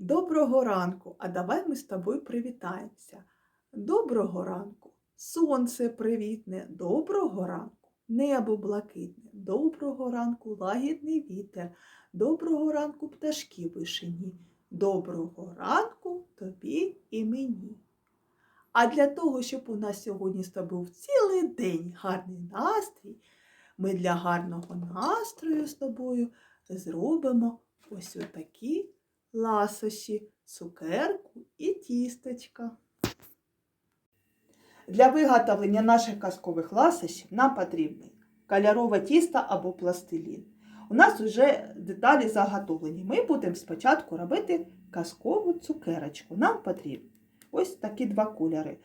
Доброго ранку! А давай ми з тобою привітаємося. Доброго ранку! Сонце привітне, доброго ранку, небо блакитне, доброго ранку, лагідний вітер, доброго ранку, пташки вишені, доброго ранку тобі і мені. А для того, щоб у нас сьогодні з тобою цілий день гарний настрій, ми для гарного настрою з тобою зробимо ось отакі ласощі, цукерку і тістечка. Для виготовлення наших казкових ласощів нам потрібне кольорове тісто або пластилін. У нас вже деталі заготовлені. Ми будемо спочатку робити казкову цукерочку. Нам потрібні ось такі два кольори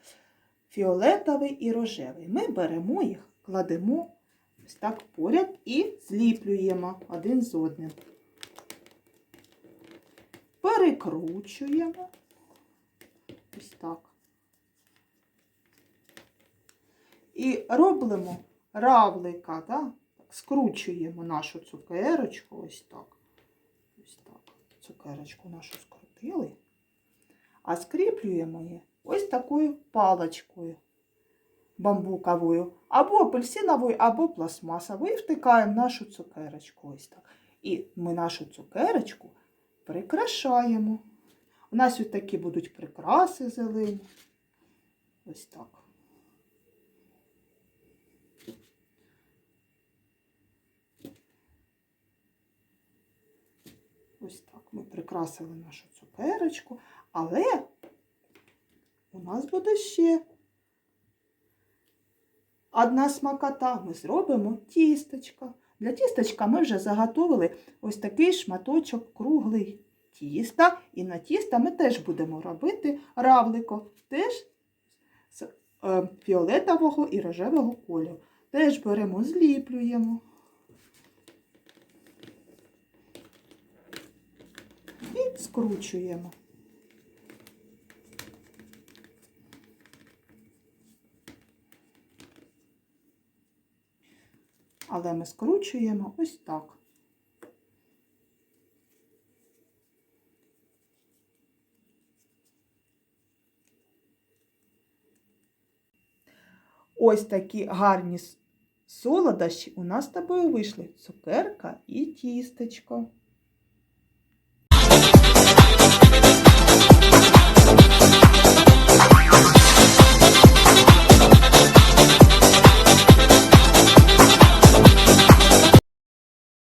фіолетовий і рожевий. Ми беремо їх, кладемо ось так поряд і зліплюємо один з одним. Перекручуємо. Ось так. І робимо равлика, да? скручуємо нашу цукерочку, ось так. Ось так. Цукерочку нашу скрутили, а скріплюємо її ось такою паличкою бамбуковою, або апельсиновою, або пластмасовою, і втикаємо нашу цукерочку ось так. І ми нашу цукерочку прикрашаємо. У нас ось такі будуть прикраси зелені. Ось так. Ось так ми прикрасили нашу цукерочку, але у нас буде ще одна смакота. Ми зробимо тістечко. Для тістечка ми вже заготовили ось такий шматочок круглий тіста. І на тісто ми теж будемо робити равлико, теж з е, фіолетового і рожевого кольору. Теж беремо, зліплюємо. І скручуємо. Але ми скручуємо ось так. Ось такі гарні солодощі у нас з тобою вийшли цукерка і тістечко.